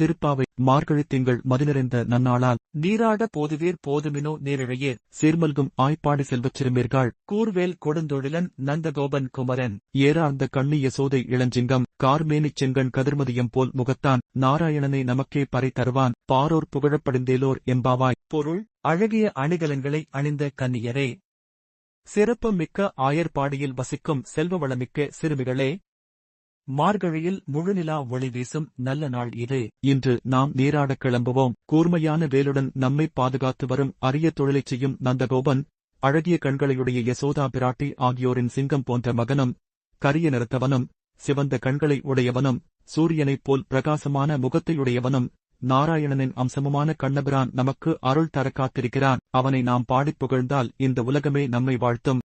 திருப்பாவை மார்கழி திங்கள் மதிநிறைந்த நன்னாளால். நீராட போதுவீர் போதுமினோ நேரிழையே. சீர்மல்கும் ஆய்ப்பாடி செல்வச் சிறுமீர்கள். கூர்வேல் கொடுந்தொழிலன் நந்தகோபன் குமரன். ஏறார்ந்த கண்ணி யசோதை இளஞ்சிங்கம். கார்மேனிச் செங்கன் கதிர்மதியம் போல் முகத்தான். நாராயணனை நமக்கே பறை தருவான். பாரோர் புகழப்படிந்தேலோர் எம்பாவாய் பொருள் அழகிய அணிகலன்களை அணிந்த கன்னியரே. சிறப்பு மிக்க ஆயர்பாடியில் வசிக்கும் செல்வ வளமிக்க சிறுமிகளே. மார்கழியில் முழுநிலா ஒளி வீசும் நல்ல நாள் இது. இன்று நாம் நீராடக் கிளம்புவோம். கூர்மையான வேலுடன் நம்மை பாதுகாத்து வரும் அரிய தொழிலைச் செய்யும் நந்தகோபன் அழகிய கண்களையுடைய யசோதா பிராட்டி ஆகியோரின் சிங்கம் போன்ற மகனும் கரிய நிறத்தவனும் சிவந்த கண்களை உடையவனும் சூரியனைப் போல் பிரகாசமான முகத்தையுடையவனும் நாராயணனின் அம்சமுமான கண்ணபிரான் நமக்கு அருள் தர காத்திருக்கிறான். அவனை நாம் பாடிப் புகழ்ந்தால் இந்த உலகமே நம்மை வாழ்த்தும்.